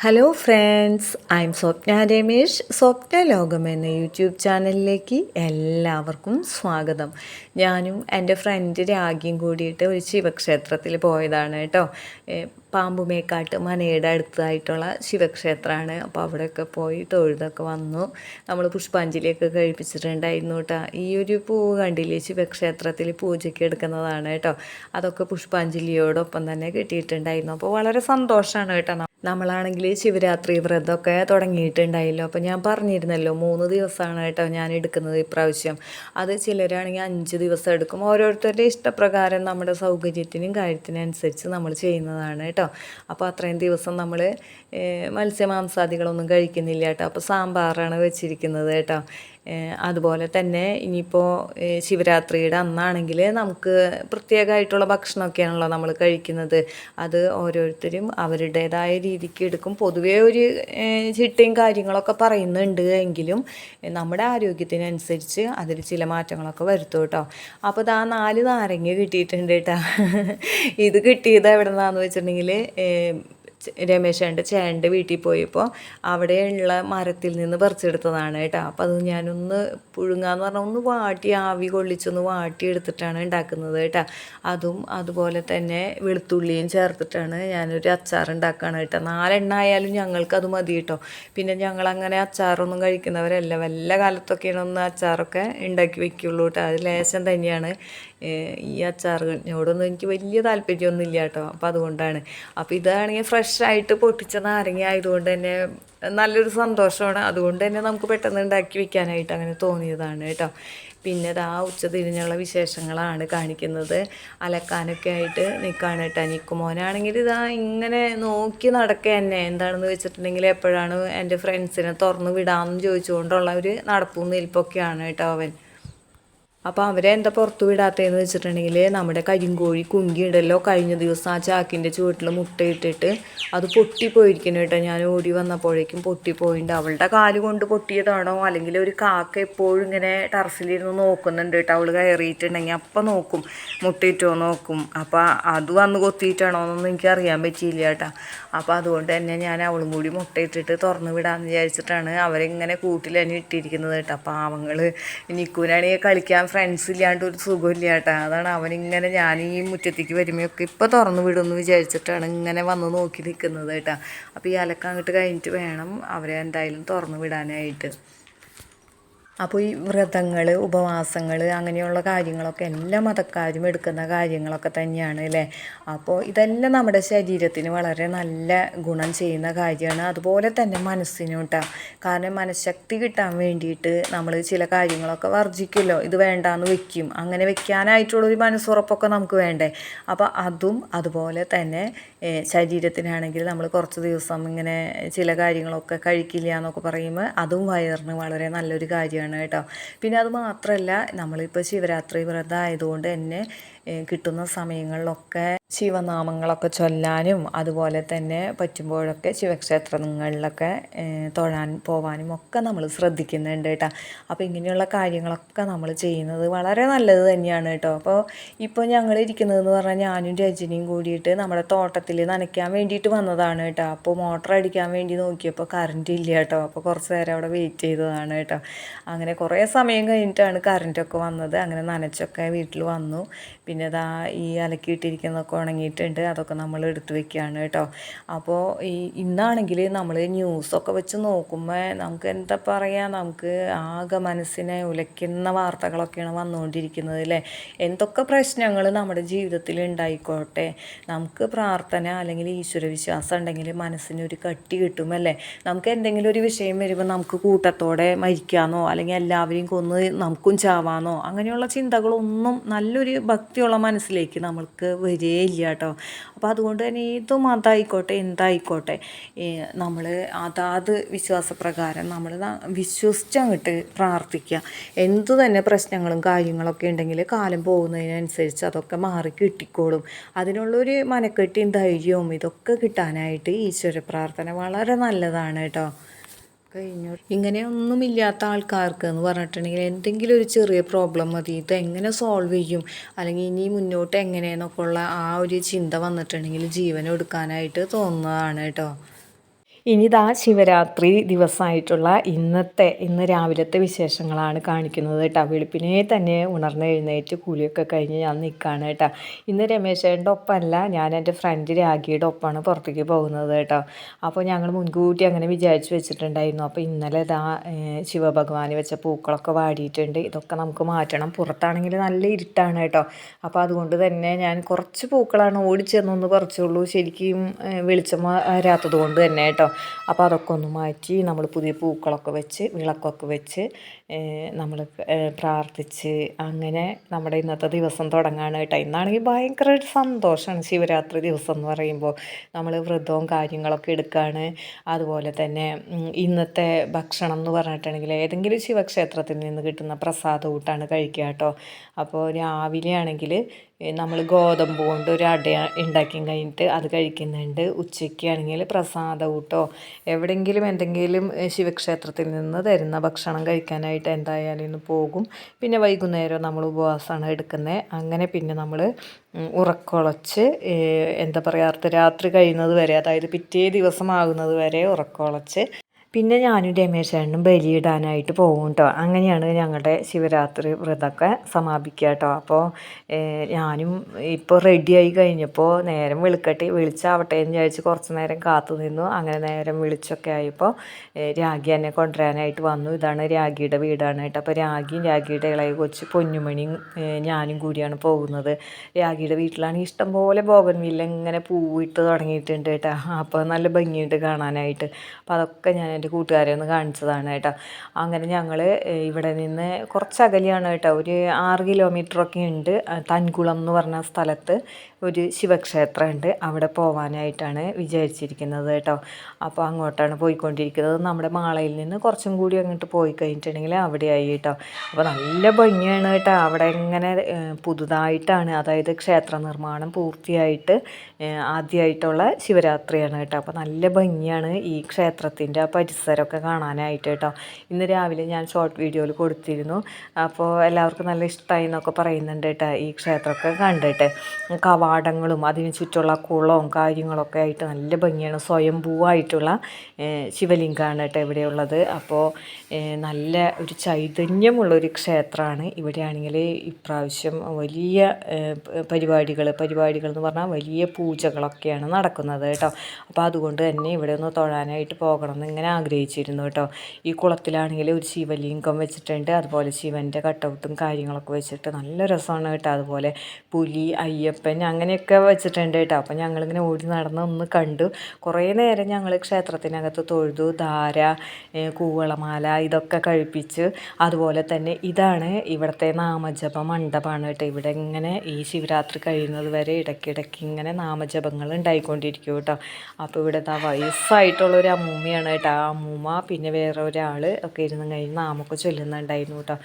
Hello friends I am Swapna Ramesh Swapna Lokam എന്ന YouTube ചാനലിലേക്ക് എല്ലാവർക്കും സ്വാഗതം. ഞാനും എന്റെ ഫ്രണ്ട് രാഗിയും കൂടിയിട്ട് ഒരു ശിവക്ഷേത്രത്തിൽ പോയതാണ് കേട്ടോ. പാമ്പുമേക്കാട്ട് മനയുടെ അടുത്തായിട്ടുള്ള ശിവക്ഷേത്രമാണ്. അപ്പോൾ അവിടെയൊക്കെ പോയി തൊഴുതൊക്കെ വന്നു. നമ്മൾ പുഷ്പാഞ്ജലിയൊക്കെ കഴിപ്പിച്ചിട്ടുണ്ടായിരുന്നു കേട്ടോ. ഈ ഒരു പൂ കണ്ടില്ലേ? ശിവക്ഷേത്രത്തിൽ പൂജയ്ക്ക് എടുക്കുന്നതാണ് കേട്ടോ. അതൊക്കെ പുഷ്പാഞ്ജലിയോടൊപ്പം തന്നെ കിട്ടിയിട്ടുണ്ടായിരുന്നു. അപ്പോൾ വളരെ സന്തോഷമാണ് കേട്ടോ നമ്മളാണെങ്കിൽ ശിവരാത്രി വ്രതമൊക്കെ തുടങ്ങിയിട്ടുണ്ടായല്ലോ. അപ്പോൾ ഞാൻ പറഞ്ഞിരുന്നല്ലോ മൂന്ന് ദിവസമാണ് കേട്ടോ ഞാൻ എടുക്കുന്നത് ഇപ്രാവശ്യം. അത് ചിലരാണെങ്കിൽ അഞ്ച് ദിവസം എടുക്കും. ഓരോരുത്തരുടെ ഇഷ്ടപ്രകാരം നമ്മുടെ സൗകര്യത്തിനും കാര്യത്തിനനുസരിച്ച് നമ്മൾ ചെയ്യുന്നതാണ് കേട്ടോ. അപ്പോൾ അത്രയും ദിവസം നമ്മൾ മത്സ്യമാംസാദികളൊന്നും കഴിക്കുന്നില്ല കേട്ടോ. അപ്പോൾ സാമ്പാറാണ് വെച്ചിരിക്കുന്നത് കേട്ടോ. അതുപോലെ തന്നെ ഇനിയിപ്പോൾ ശിവരാത്രിയുടെ അന്നാണെങ്കിൽ നമുക്ക് പ്രത്യേകമായിട്ടുള്ള ഭക്ഷണമൊക്കെയാണല്ലോ നമ്മൾ കഴിക്കുന്നത്. അത് ഓരോരുത്തരും അവരുടേതായ രീതിക്ക് എടുക്കും. പൊതുവേ ഒരു ചിട്ടയും കാര്യങ്ങളൊക്കെ പറയുന്നുണ്ട് എങ്കിലും നമ്മുടെ ആരോഗ്യത്തിനനുസരിച്ച് അതിൽ ചില മാറ്റങ്ങളൊക്കെ വരുത്തും കേട്ടോ. അപ്പോൾ ഇതാ നാല് നാരങ്ങ കിട്ടിയിട്ടുണ്ട് കേട്ടോ. ഇത് കിട്ടിയത് എവിടെ നിന്നാന്ന് വെച്ചിട്ടുണ്ടെങ്കിൽ രമേശേന്റെ ചേട്ടന്റെ വീട്ടിൽ പോയപ്പോൾ അവിടെയുള്ള മരത്തിൽ നിന്ന് പറിച്ചെടുത്തതാണ് കേട്ടോ. അപ്പോൾ അത് ഞാനൊന്ന് പുഴുങ്ങാന്ന് പറഞ്ഞാൽ ഒന്ന് വാട്ടി ആവി കൊള്ളിച്ചൊന്ന് വാട്ടി എടുത്തിട്ടാണ് ഉണ്ടാക്കുന്നത് കേട്ടോ. അതും അതുപോലെ തന്നെ വെളുത്തുള്ളിയും ചേർത്തിട്ടാണ് ഞാനൊരു അച്ചാർ ഉണ്ടാക്കുകയാണ് കേട്ടോ. നാലെണ്ണ ആയാലും ഞങ്ങൾക്ക് അത് മതി കേട്ടോ. പിന്നെ ഞങ്ങളങ്ങനെ അച്ചാറൊന്നും കഴിക്കുന്നവരല്ല. വല്ല കാലത്തൊക്കെയാണ് ഒന്ന് അച്ചാറൊക്കെ ഉണ്ടാക്കി വെക്കുള്ളൂ കേട്ടോ. അത് ലേശം തന്നെയാണ്. ഈ അച്ചാറിനോടൊന്നും എനിക്ക് വലിയ താല്പര്യമൊന്നും ഇല്ല കേട്ടോ. അപ്പോൾ അതുകൊണ്ടാണ്. അപ്പോൾ ഇതാണെങ്കിൽ ഫ്രഷായിട്ട് പൊട്ടിച്ച നാരങ്ങ ആയതുകൊണ്ട് തന്നെ നല്ലൊരു സന്തോഷമാണ്. അതുകൊണ്ട് തന്നെ നമുക്ക് പെട്ടെന്ന് ഉണ്ടാക്കി വെക്കാനായിട്ട് അങ്ങനെ തോന്നിയതാണ് കേട്ടോ. പിന്നെ ആ ഉച്ചതിരിഞ്ഞുള്ള വിശേഷങ്ങളാണ് കാണിക്കുന്നത്. അലക്കാനൊക്കെ ആയിട്ട് നിൽക്കുകയാണ് കേട്ടോ. നിക്കുമോനാണെങ്കിൽ ഇതാ ഇങ്ങനെ നോക്കി നടക്കുക തന്നെ. എന്താണെന്ന് വെച്ചിട്ടുണ്ടെങ്കിൽ എപ്പോഴാണ് എന്റെ ഫ്രണ്ട്സിനെ തുറന്ന് വിടാമെന്ന് ചോദിച്ചുകൊണ്ടുള്ള ഒരു നടപ്പും നിൽപ്പൊക്കെയാണ് കേട്ടോ അവൻ. അപ്പോൾ അവരെ എന്താ പുറത്തു വിടാത്തതെന്ന് വെച്ചിട്ടുണ്ടെങ്കിൽ നമ്മുടെ കരിങ്കോഴി കുങ്കിയുണ്ടല്ലോ കഴിഞ്ഞ ദിവസം ആ ചാക്കിന്റെ ചുവട്ടിൽ മുട്ടയിട്ടിട്ട് അത് പൊട്ടിപ്പോയിരിക്കുന്നു കേട്ടോ. ഞാൻ ഓടി വന്നപ്പോഴേക്കും പൊട്ടിപ്പോയിട്ടുണ്ട് അവളുടെ കാൽ കൊണ്ട് പൊട്ടിയതാണോ? അല്ലെങ്കിൽ ഒരു കാക്ക എപ്പോഴും ഇങ്ങനെ ടർഫിലിരുന്ന് നോക്കുന്നുണ്ട് കേട്ടോ. അവൾ കയറിയിട്ടുണ്ടെങ്കിൽ അപ്പം നോക്കും മുട്ടയിട്ടോ നോക്കും. അപ്പോൾ അത് വന്ന് കൊത്തിയിട്ടാണോ എന്നൊന്നും എനിക്ക് അറിയാൻ പറ്റിയില്ല കേട്ടോ. അപ്പോൾ അതുകൊണ്ട് തന്നെ ഞാൻ അവളും കൂടി മുട്ടയിട്ടിട്ട് തുറന്ന് വിടാമെന്ന് വിചാരിച്ചിട്ടാണ് അവരിങ്ങനെ കൂട്ടിൽ തന്നെ ഇട്ടിരിക്കുന്നത് കേട്ടോ. പാവങ്ങൾ നിക്കൂനാണെങ്കിൽ കളിക്കാൻ ഫ്രണ്ട്സ് ഇല്ലാണ്ട് ഒരു സുഖമില്ല കേട്ടോ അതാണ് അവനിങ്ങനെ ഞാൻ ഈ മുറ്റത്തേക്ക് വരുമ്പോഴൊക്കെ ഇപ്പോൾ തുറന്നു വിടുമെന്ന് വിചാരിച്ചിട്ടാണ് ഇങ്ങനെ വന്ന് നോക്കി നിൽക്കുന്നത് കേട്ടാ. അപ്പോൾ ഈ അലക്ക അങ്ങോട്ട് കഴിഞ്ഞിട്ട് വേണം അവരെ എന്തായാലും തുറന്നു വിടാനായിട്ട്. അപ്പോൾ ഈ വ്രതങ്ങൾ ഉപവാസങ്ങൾ അങ്ങനെയുള്ള കാര്യങ്ങളൊക്കെ എല്ലാ മതക്കാരും എടുക്കുന്ന കാര്യങ്ങളൊക്കെ തന്നെയാണ് അല്ലേ? അപ്പോൾ ഇതെല്ലാം നമ്മുടെ ശരീരത്തിന് വളരെ നല്ല ഗുണം ചെയ്യുന്ന കാര്യമാണ്. അതുപോലെ തന്നെ മനസ്സിനും കേട്ടോ കാരണം മനഃശക്തി കിട്ടാൻ വേണ്ടിയിട്ട് നമ്മൾ ചില കാര്യങ്ങളൊക്കെ വർജിക്കുമല്ലോ. ഇത് വേണ്ടാന്ന് വെക്കും. അങ്ങനെ വെക്കാനായിട്ടുള്ളൊരു മനസ്സുറപ്പൊക്കെ നമുക്ക് വേണ്ടേ? അപ്പോൾ അതും അതുപോലെ തന്നെ ശരീരത്തിനാണെങ്കിൽ നമ്മൾ കുറച്ച് ദിവസം ഇങ്ങനെ ചില കാര്യങ്ങളൊക്കെ കഴിക്കില്ല എന്നൊക്കെ പറയുമ്പോൾ അതും വയറിന് വളരെ നല്ലൊരു കാര്യമാണ്. കേട്ടോ. പിന്നെ അത് മാത്രമല്ല നമ്മളിപ്പോൾ ശിവരാത്രി വ്രതം ആയതുകൊണ്ട് തന്നെ കിട്ടുന്ന സമയങ്ങളിലൊക്കെ ശിവനാമങ്ങളൊക്കെ ചൊല്ലാനും അതുപോലെ തന്നെ പറ്റുമ്പോഴൊക്കെ ശിവക്ഷേത്രങ്ങളിലൊക്കെ തൊഴാൻ പോവാനും ഒക്കെ നമ്മൾ ശ്രദ്ധിക്കുന്നുണ്ട് കേട്ടോ. അപ്പോൾ ഇങ്ങനെയുള്ള കാര്യങ്ങളൊക്കെ നമ്മൾ ചെയ്യുന്നത് വളരെ നല്ലത് തന്നെയാണ് കേട്ടോ. അപ്പോൾ ഇപ്പോൾ ഞങ്ങൾ ഇരിക്കുന്നതെന്ന് പറഞ്ഞാൽ ഞാനും രജനിയും കൂടിയിട്ട് നമ്മുടെ തോട്ടത്തിൽ നനയ്ക്കാൻ വേണ്ടിയിട്ട് വന്നതാണ് കേട്ടോ. അപ്പോൾ മോട്ടർ അടിക്കാൻ വേണ്ടി നോക്കിയപ്പോൾ കറണ്ട് ഇല്ല കേട്ടോ. അപ്പോൾ കുറച്ച് നേരം അവിടെ വെയിറ്റ് ചെയ്തതാണ് കേട്ടോ. അങ്ങനെ കുറേ സമയം കഴിഞ്ഞിട്ടാണ് കറണ്ടൊക്കെ വന്നത്. അങ്ങനെ നനച്ചൊക്കെ വീട്ടിൽ വന്നു. പിന്നെ ഇതാ ഈ അലക്കിയിട്ടിരിക്കുന്നതൊക്കെ ഉണങ്ങിയിട്ടുണ്ട് അതൊക്കെ നമ്മൾ എടുത്തു വെക്കുകയാണ് കേട്ടോ. അപ്പോൾ ഈ ഇന്നാണെങ്കിൽ നമ്മൾ ന്യൂസൊക്കെ വെച്ച് നോക്കുമ്പോൾ നമുക്ക് എന്താ പറയുക നമുക്ക് ആകെ മനസ്സിനെ ഉലയ്ക്കുന്ന വാർത്തകളൊക്കെയാണ് വന്നുകൊണ്ടിരിക്കുന്നത് അല്ലേ? എന്തൊക്കെ പ്രശ്നങ്ങൾ നമ്മുടെ ജീവിതത്തിൽ ഉണ്ടായിക്കോട്ടെ? നമുക്ക് പ്രാർത്ഥന അല്ലെങ്കിൽ ഈശ്വര വിശ്വാസം ഉണ്ടെങ്കിൽ മനസ്സിന് ഒരു കട്ടി കിട്ടും അല്ലേ? നമുക്ക് എന്തെങ്കിലും ഒരു വിഷയം വരുമ്പോൾ നമുക്ക് കൂട്ടത്തോടെ മരിക്കാമെന്നോ അല്ലെങ്കിൽ എല്ലാവരെയും കൊന്ന് നമുക്കും ചാവാന്നോ അങ്ങനെയുള്ള ചിന്തകളൊന്നും നല്ലൊരു ഭക്തിയുള്ള മനസ്സിലേക്ക് നമ്മൾക്ക് വരികയില്ല കേട്ടോ. അപ്പോൾ അതുകൊണ്ട് തന്നെ ഏത് മതമായിക്കോട്ടെ എന്തായിക്കോട്ടെ. നമ്മൾ അതാത് വിശ്വാസപ്രകാരം നമ്മൾ വിശ്വസിച്ചങ്ങോട്ട് പ്രാർത്ഥിക്കുക എന്തു തന്നെ പ്രശ്നങ്ങളും കാര്യങ്ങളൊക്കെ ഉണ്ടെങ്കിൽ കാലം പോകുന്നതിനനുസരിച്ച് അതൊക്കെ മാറി കിട്ടിക്കോളും. അതിനുള്ളൊരു മനക്കെട്ടിയും ധൈര്യവും ഇതൊക്കെ കിട്ടാനായിട്ട് ഈശ്വര പ്രാർത്ഥന വളരെ നല്ലതാണ് കേട്ടോ. കഴിഞ്ഞു. ഇങ്ങനെയൊന്നുമില്ലാത്ത ആൾക്കാർക്ക് എന്ന് പറഞ്ഞിട്ടുണ്ടെങ്കിൽ എന്തെങ്കിലും ഒരു ചെറിയ പ്രോബ്ലം മതി. ഇത് എങ്ങനെ സോൾവ് ചെയ്യും? അല്ലെങ്കിൽ ഇനി മുന്നോട്ട് എങ്ങനെയെന്നൊക്കെ ഉള്ള ആ ഒരു ചിന്ത വന്നിട്ടുണ്ടെങ്കിൽ ജീവൻ എടുക്കാനായിട്ട് തോന്നുന്നതാണ് കേട്ടോ. ഇനി ഇതാ ശിവരാത്രി ദിവസമായിട്ടുള്ള ഇന്നത്തെ ഇന്ന് രാവിലത്തെ വിശേഷങ്ങളാണ് കാണിക്കുന്നത് കേട്ടോ. വെളുപ്പിനെ തന്നെ ഉണർന്ന് എഴുന്നേറ്റ് കൂലിയൊക്കെ കഴിഞ്ഞ് ഞാൻ നിൽക്കുകയാണ് കേട്ടോ. ഇന്ന് രമേശേന്റെ ഒപ്പമല്ല ഞാൻ എന്റെ ഫ്രണ്ട് രാഗിയുടെ ഒപ്പമാണ് പുറത്തേക്ക് പോകുന്നത് കേട്ടോ. അപ്പോൾ ഞങ്ങൾ മുൻകൂട്ടി അങ്ങനെ വിചാരിച്ച് വെച്ചിട്ടുണ്ടായിരുന്നു. അപ്പോൾ ഇന്നലെ ഇതാ ശിവഭഗവാന് വെച്ച പൂക്കളൊക്കെ വാടിയിട്ടുണ്ട്. ഇതൊക്കെ നമുക്ക് മാറ്റണം. പുറത്താണെങ്കിൽ നല്ല ഇരുട്ടാണ് കേട്ടോ. അപ്പോൾ അതുകൊണ്ട് തന്നെ ഞാൻ കുറച്ച് പൂക്കളാണ് ഓടിച്ചെന്നൊന്ന് പറിച്ചുള്ളൂ. ശരിക്കും വെളിച്ചം വരാത്തത് കൊണ്ട് തന്നെ കേട്ടോ. അപ്പോൾ അതൊക്കെ ഒന്ന് മാറ്റി നമ്മൾ പുതിയ പൂക്കളൊക്കെ വെച്ച് വിളക്കൊക്കെ വെച്ച് നമ്മൾ പ്രാർത്ഥിച്ച് അങ്ങനെ നമ്മുടെ ഇന്നത്തെ ദിവസം തുടങ്ങാണ് കേട്ടോ. ഇന്നാണെങ്കിൽ ഭയങ്കര ഒരു സന്തോഷമാണ് ശിവരാത്രി ദിവസം എന്ന് പറയുമ്പോൾ. നമ്മൾ വ്രതവും കാര്യങ്ങളൊക്കെ എടുക്കുകയാണ് അതുപോലെ തന്നെ ഇന്നത്തെ ഭക്ഷണം എന്ന് പറഞ്ഞിട്ടുണ്ടെങ്കിൽ ഏതെങ്കിലും ശിവക്ഷേത്രത്തിൽ നിന്ന് കിട്ടുന്ന പ്രസാദ ഊട്ടാണ് കഴിക്കുക കേട്ടോ. അപ്പോൾ രാവിലെ ആണെങ്കിൽ നമ്മൾ ഗോതമ്പ് കൊണ്ട് ഒരു അട ഉണ്ടാക്കി കഴിഞ്ഞിട്ട് അത് കഴിക്കുന്നുണ്ട്. ഉച്ചയ്ക്കാണെങ്കിൽ പ്രസാദ ഊട്ടോ എവിടെയെങ്കിലും എന്തെങ്കിലും ശിവക്ഷേത്രത്തിൽ നിന്ന് തരുന്ന ഭക്ഷണം കഴിക്കാനായിട്ട് എന്തായാലും ഇന്ന് പോകും. പിന്നെ വൈകുന്നേരം നമ്മൾ ഉപവാസമാണ് എടുക്കുന്നത്. അങ്ങനെ പിന്നെ നമ്മൾ ഉറക്കൊളച്ച് എന്താ പറയുക അർദ്ധരാത്രി കഴിയുന്നത് വരെ അതായത് പിറ്റേ ദിവസമാകുന്നത് വരെ ഉറക്കൊളച്ച് പിന്നെ ഞാനും രമേശേണ്ണും ബലിയിടാനായിട്ട് പോകും കേട്ടോ അങ്ങനെയാണ് ഞങ്ങളുടെ ശിവരാത്രി വ്രതമൊക്കെ സമാപിക്കുക കേട്ടോ അപ്പോൾ ഞാനും ഇപ്പോൾ റെഡിയായി കഴിഞ്ഞപ്പോൾ നേരം വിളിക്കട്ടെ വിളിച്ചാവട്ടെ എന്ന് വിചാരിച്ച് കുറച്ച് നേരം കാത്തു നിന്നു. അങ്ങനെ നേരം വിളിച്ചൊക്കെ ആയപ്പോൾ രാഗി എന്നെ കൊണ്ടുവരാനായിട്ട് വന്നു. ഇതാണ് രാഗിയുടെ വീടാണ്. കേട്ടോ അപ്പോൾ രാഗിയും രാഗിയുടെ ഇളയ കൊച്ച് പൊന്നുമണിയും ഞാനും കൂടിയാണ് പോകുന്നത്. രാഗിയുടെ വീട്ടിലാണെങ്കിൽ ഇഷ്ടംപോലെ ബോഗൻവില്ല ഇങ്ങനെ പൂവിട്ട് തുടങ്ങിയിട്ടുണ്ട് കേട്ടോ. അപ്പോൾ നല്ല ഭംഗിയുണ്ട് കാണാനായിട്ട്. അപ്പോൾ അതൊക്കെ ഞാൻ എന്റെ കൂട്ടുകാരെ ഒന്ന് കാണിച്ചതാണ് കേട്ടോ. അങ്ങനെ ഞങ്ങൾ ഇവിടെ നിന്ന് കുറച്ച് അകലെയാണ് കേട്ടോ. ഒരു ആറ് കിലോമീറ്ററൊക്കെ ഉണ്ട് തൻകുളം എന്ന് പറഞ്ഞ സ്ഥലത്ത്. ഒരു ശിവക്ഷേത്രമുണ്ട്. അവിടെ പോവാനായിട്ടാണ് വിചാരിച്ചിരിക്കുന്നത് കേട്ടോ. അപ്പോൾ അങ്ങോട്ടാണ് പോയിക്കൊണ്ടിരിക്കുന്നത്. നമ്മുടെ മാളയിൽ നിന്ന് കുറച്ചും കൂടി അങ്ങോട്ട് പോയി കഴിഞ്ഞിട്ടുണ്ടെങ്കിൽ അവിടെയായി കേട്ടോ. അപ്പോൾ നല്ല ഭംഗിയാണ് കേട്ടോ. അവിടെ ഇങ്ങനെ പുതുതായിട്ടാണ് അതായത് ക്ഷേത്ര നിർമ്മാണം പൂർത്തിയായിട്ട് ആദ്യമായിട്ടുള്ള ശിവരാത്രിയാണ് കേട്ടോ. അപ്പോൾ നല്ല ഭംഗിയാണ് ഈ ക്ഷേത്രത്തിന്റെ ആ പരിസരമൊക്കെ കാണാനായിട്ട് കേട്ടോ. ഇന്ന് രാവിലെ ഞാൻ ഷോർട്ട് വീഡിയോയിൽ കൊടുത്തിരുന്നു. അപ്പോൾ എല്ലാവർക്കും നല്ല ഇഷ്ടമായി എന്നൊക്കെ പറയുന്നുണ്ട് കേട്ടോ ഈ ക്ഷേത്രമൊക്കെ കണ്ടിട്ട്. കവാ പാടങ്ങളും അതിന് ചുറ്റുള്ള കുളവും കാര്യങ്ങളൊക്കെ ആയിട്ട് നല്ല ഭംഗിയാണ്. സ്വയംഭൂവായിട്ടുള്ള ശിവലിംഗമാണ് കേട്ടോ ഇവിടെയുള്ളത് അപ്പോൾ നല്ല ഒരു ചൈതന്യമുള്ളൊരു ക്ഷേത്രമാണ്. ഇവിടെയാണെങ്കിൽ ഇപ്രാവശ്യം വലിയ പരിപാടികൾ പരിപാടികൾ എന്ന് പറഞ്ഞാൽ വലിയ പൂജകളൊക്കെയാണ് നടക്കുന്നത് കേട്ടോ. അപ്പോൾ അതുകൊണ്ട് തന്നെ ഇവിടെ ഒന്ന് തൊഴാനായിട്ട് പോകണം എന്ന് ഇങ്ങനെ ആഗ്രഹിച്ചിരുന്നു കേട്ടോ. ഈ കുളത്തിലാണെങ്കിൽ ഒരു ശിവലിംഗം വെച്ചിട്ടുണ്ട്. അതുപോലെ ശിവന്റെ കട്ടൗട്ടും കാര്യങ്ങളൊക്കെ വെച്ചിട്ട് നല്ല രസമാണ് കേട്ടോ. അതുപോലെ പുലി അയ്യപ്പൻ അങ്ങനെയൊക്കെ വെച്ചിട്ടുണ്ട് കേട്ടോ. അപ്പോൾ ഞങ്ങളിങ്ങനെ ഓടി നടന്ന് ഒന്ന് കണ്ടു. കുറേ നേരം ഞങ്ങൾ ക്ഷേത്രത്തിനകത്ത് തൊഴുതു ധാര കൂവളമാല ഇതൊക്കെ കഴിപ്പിച്ച്. അതുപോലെ തന്നെ ഇതാണ് ഇവിടുത്തെ നാമജപ മണ്ഡപമാണ് കേട്ടോ. ഇവിടെ ഇങ്ങനെ ഈ ശിവരാത്രി കഴിയുന്നത് വരെ ഇടയ്ക്കിടയ്ക്ക് ഇങ്ങനെ നാമജപങ്ങൾ ഉണ്ടായിക്കൊണ്ടിരിക്കും കേട്ടോ. അപ്പോൾ ഇവിടെ വയസ്സായിട്ടുള്ള ഒരു അമ്മൂമ്മയാണ് കേട്ടോ. ആ അമ്മൂമ്മ പിന്നെ വേറെ ഒരാൾ ഒക്കെ ഇരുന്ന് കഴിഞ്ഞ് നാമൊക്കെ ചൊല്ലുന്നുണ്ടായിരുന്നു കേട്ടോ.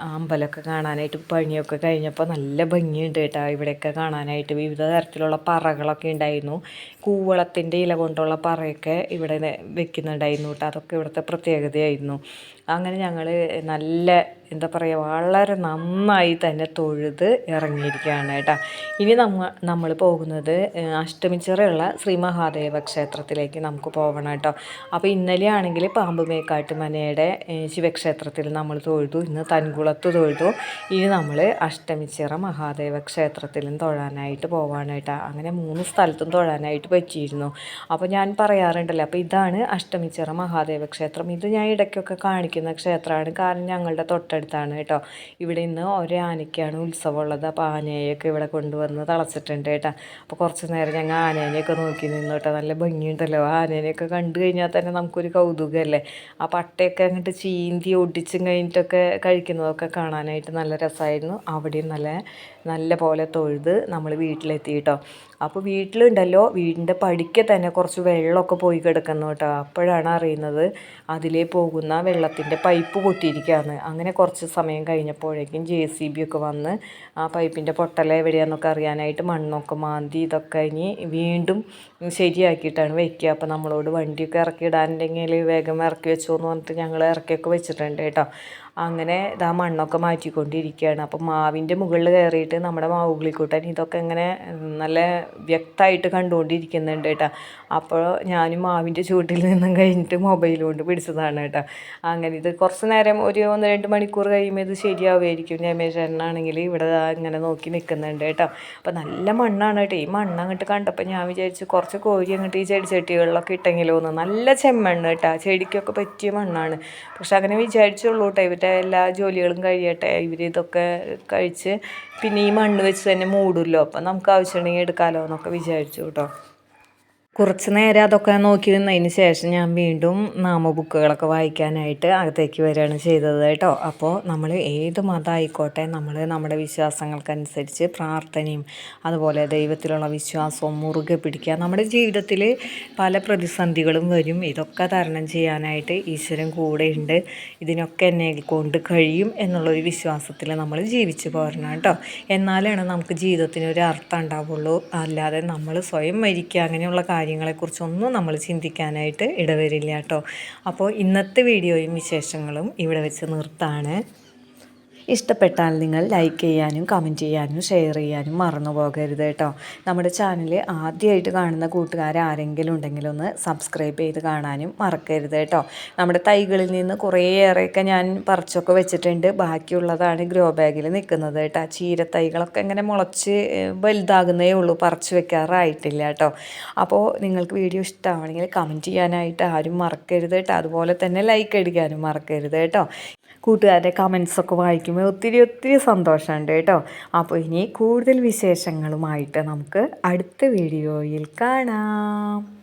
അമ്പലമൊക്കെ കാണാനായിട്ട് പണിയൊക്കെ കഴിഞ്ഞപ്പോൾ നല്ല ഭംഗിയുണ്ട് കേട്ടോ. ഇവിടെയൊക്കെ കാണാനായിട്ട് വിവിധ തരത്തിലുള്ള പറകളൊക്കെ ഉണ്ടായിരുന്നു. കൂവളത്തിന്റെ ഇല കൊണ്ടുള്ള പറയൊക്കെ ഇവിടെ വെക്കുന്നുണ്ടായിരുന്നു കേട്ടോ. അതൊക്കെ ഇവിടുത്തെ പ്രത്യേകതയായിരുന്നു. അങ്ങനെ ഞങ്ങൾ നല്ല എന്താ പറയുക വളരെ നന്നായി തന്നെ തൊഴുത് ഇറങ്ങിയിരിക്കുകയാണ് കേട്ടോ. ഇനി നമ്മ നമ്മൾ പോകുന്നത് അഷ്ടമിച്ചിറയുള്ള ശ്രീ മഹാദേവ ക്ഷേത്രത്തിലേക്ക് നമുക്ക് പോകണം കേട്ടോ. അപ്പോൾ ഇന്നലെ ആണെങ്കിൽ പാമ്പുമേക്കാട്ട് മനയുടെ ശിവക്ഷേത്രത്തിൽ നമ്മൾ തൊഴുതു ഇന്ന് തൻകുളത്ത് തൊഴുതു. ഇനി നമ്മൾ അഷ്ടമിച്ചിറ മഹാദേവ ക്ഷേത്രത്തിലും തൊഴാനായിട്ട് പോവാണ് കേട്ടോ. അങ്ങനെ മൂന്ന് സ്ഥലത്തും തൊഴാനായിട്ട് പറ്റിയിരുന്നു. അപ്പോൾ ഞാൻ പറയാറുണ്ടല്ലോ അപ്പോൾ ഇതാണ് അഷ്ടമിച്ചിറ മഹാദേവ ക്ഷേത്രം. ഇത് ഞാൻ ഇടയ്ക്കൊക്കെ കാണിക്കുന്ന ക്ഷേത്രമാണ്. കാരണം ഞങ്ങളുടെ തൊട്ട തൊട്ടടുത്താണ് കേട്ടോ. ഇവിടെ ഇന്ന് ഒരു ആനയ്ക്കാണ് ഉത്സവമുള്ളത്. അപ്പോൾ ആനയൊക്കെ ഇവിടെ കൊണ്ടുവന്ന് തളച്ചിട്ടുണ്ട് കേട്ടോ. അപ്പോൾ കുറച്ച് നേരം ഞങ്ങൾ ആനേനെയൊക്കെ നോക്കി നിന്നു കേട്ടോ. നല്ല ഭംഗിയുണ്ടല്ലോ. ആനേനെയൊക്കെ കണ്ടു കഴിഞ്ഞാൽ തന്നെ നമുക്കൊരു കൗതുകമല്ലേ? ആ പട്ടയൊക്കെ അങ്ങോട്ട് ചീന്തി ഒടിച്ചും കഴിഞ്ഞിട്ടൊക്കെ കഴിക്കുന്നതൊക്കെ കാണാനായിട്ട് നല്ല രസമായിരുന്നു. അവിടെയും നല്ല നല്ല പോലെ തൊഴുത് നമ്മൾ വീട്ടിലെത്തി കേട്ടോ അപ്പോൾ വീട്ടിലുണ്ടല്ലോ വീടിന്റെ പടിക്ക് തന്നെ കുറച്ച് വെള്ളമൊക്കെ പോയി കിടക്കുന്നു കേട്ടോ അപ്പോഴാണ് അറിയുന്നത് അതിലേ പോകുന്ന വെള്ളത്തിന്റെ പൈപ്പ് പൊട്ടിയിരിക്കുകയാണ്. അങ്ങനെ കുറച്ച് സമയം കഴിഞ്ഞപ്പോഴേക്കും ജെ സി ബി ഒക്കെ വന്ന് ആ പൈപ്പിന്റെ പൊട്ടല എവിടെയാണെന്നൊക്കെ അറിയാനായിട്ട് മണ്ണൊക്കെ മാന്തി ഇതൊക്കെ ഇനി വീണ്ടും ശരിയാക്കിയിട്ടാണ് വയ്ക്കുക അപ്പോൾ നമ്മളോട് വണ്ടിയൊക്കെ ഇറക്കി ഇടാനുണ്ടെങ്കിൽ വേഗം ഇറക്കി വെച്ചോ എന്ന് പറഞ്ഞിട്ട് ഞങ്ങൾ ഇറക്കിയൊക്കെ വെച്ചിട്ടുണ്ട് കേട്ടോ അങ്ങനെ ഇതാ മണ്ണൊക്കെ മാറ്റിക്കൊണ്ടിരിക്കുകയാണ്. അപ്പം മാവിന്റെ മുകളിൽ കയറിയിട്ട് നമ്മുടെ മാവുകളിക്കൂട്ടൻ ഇതൊക്കെ ഇങ്ങനെ നല്ല വ്യക്തമായിട്ട് കണ്ടുകൊണ്ടിരിക്കുന്നുണ്ട് കേട്ടോ. അപ്പോൾ ഞാനും മാവിന്റെ ചൂട്ടിൽ നിന്നും കഴിഞ്ഞിട്ട് മൊബൈൽ കൊണ്ട് പിടിച്ചതാണ് കേട്ടോ. അങ്ങനെ ഇത് കുറച്ച് നേരം ഒരു ഒന്ന് രണ്ട് മണിക്കൂർ കഴിയുമ്പോൾ ഇത് ശരിയാവുമായിരിക്കും. രമേശനാണെങ്കിൽ ഇവിടെ ഇങ്ങനെ നോക്കി നിൽക്കുന്നുണ്ട് കേട്ടോ. അപ്പോൾ നല്ല മണ്ണാണ് കേട്ടോ. ഈ മണ്ണ് അങ്ങോട്ട് കണ്ടപ്പോൾ ഞാൻ വിചാരിച്ചു കുറച്ച് കോരി അങ്ങോട്ട് ഈ ചെടിച്ചട്ടികളിലൊക്കെ ഇട്ടെങ്കിലോ എന്ന്. നല്ല ചെമ്മണ്ണ് കേട്ടോ. ചെടിക്കൊക്കെ പറ്റിയ മണ്ണാണ്. പക്ഷെ അങ്ങനെ വിചാരിച്ചുള്ളൂ കേട്ടോ. ഇവരുടെ എല്ലാ ജോലികളും കഴിയട്ടെ ഇവർ ഇതൊക്കെ കഴിച്ച് പിന്നെ ഈ മണ്ണ് വെച്ച് തന്നെ മൂടുമല്ലോ അപ്പം നമുക്ക് ആവശ്യമുണ്ടെങ്കിൽ എടുക്കാമല്ലോ എന്നൊക്കെ വിചാരിച്ചു കേട്ടോ. കുറച്ച് നേരം അതൊക്കെ നോക്കി നിന്നതിന് ശേഷം ഞാൻ വീണ്ടും നാമ ബുക്കുകളൊക്കെ വായിക്കാനായിട്ട് അകത്തേക്ക് വരികയാണ് ചെയ്തത് കേട്ടോ. അപ്പോൾ നമ്മൾ ഏത് മതമായിക്കോട്ടെ നമ്മൾ നമ്മുടെ വിശ്വാസങ്ങൾക്കനുസരിച്ച് പ്രാർത്ഥനയും അതുപോലെ ദൈവത്തിലുള്ള വിശ്വാസവും മുറുകെ പിടിക്കുക. നമ്മുടെ ജീവിതത്തിൽ പല പ്രതിസന്ധികളും വരും. ഇതൊക്കെ തരണം ചെയ്യാനായിട്ട് ഈശ്വരൻ കൂടെയുണ്ട്. ഇതിനൊക്കെ എന്നെ കൊണ്ട് കഴിയും എന്നുള്ളൊരു വിശ്വാസത്തിൽ നമ്മൾ ജീവിച്ചു പോരണം കേട്ടോ. എന്നാലാണ് നമുക്ക് ജീവിതത്തിന് ഒരു അർത്ഥം ഉണ്ടാവുള്ളൂ. അല്ലാതെ നമ്മൾ സ്വയം മരിക്കുക അങ്ങനെയുള്ള കാര്യങ്ങളെക്കുറിച്ചൊന്നും നമ്മൾ ചിന്തിക്കാനായിട്ട് ഇടവരില്ല കേട്ടോ. അപ്പോൾ ഇന്നത്തെ വീഡിയോയും വിശേഷങ്ങളും ഇവിടെ വെച്ച് നിർത്താണ്. ഇഷ്ടപ്പെട്ടാൽ നിങ്ങൾ ലൈക്ക് ചെയ്യാനും കമന്റ് ചെയ്യാനും ഷെയർ ചെയ്യാനും മറന്നു പോകരുത് കേട്ടോ. നമ്മുടെ ചാനൽ ആദ്യമായിട്ട് കാണുന്ന കൂട്ടുകാർ ആരെങ്കിലും ഉണ്ടെങ്കിൽ ഒന്ന് സബ്സ്ക്രൈബ് ചെയ്ത് കാണാനും മറക്കരുത് കേട്ടോ. നമ്മുടെ തൈകളിൽ നിന്ന് കുറേയേറെയൊക്കെ ഞാൻ പറിച്ചൊക്കെ വെച്ചിട്ടുണ്ട്. ബാക്കിയുള്ളതാണ് ഗ്രോ ബാഗിൽ നിൽക്കുന്നത് കേട്ടോ. ചീരത്തൈകളൊക്കെ ഇങ്ങനെ മുളച്ച് വലുതാകുന്നേ ഉള്ളൂ. പറിച്ചു വെക്കാറായിട്ടില്ല കേട്ടോ. അപ്പോൾ നിങ്ങൾക്ക് വീഡിയോ ഇഷ്ടമാണെങ്കിൽ കമന്റ് ചെയ്യാനായിട്ട് ആരും മറക്കരുത് കേട്ടോ. അതുപോലെ തന്നെ ലൈക്ക് അടിക്കാനും മറക്കരുത് കേട്ടോ. കൂട്ടുകാരുടെ കമൻസൊക്കെ വായിക്കുമ്പോൾ ഒത്തിരി ഒത്തിരി സന്തോഷമുണ്ട് കേട്ടോ. അപ്പോൾ ഇനി കൂടുതൽ വിശേഷങ്ങളുമായിട്ട് നമുക്ക് അടുത്ത വീഡിയോയിൽ കാണാം.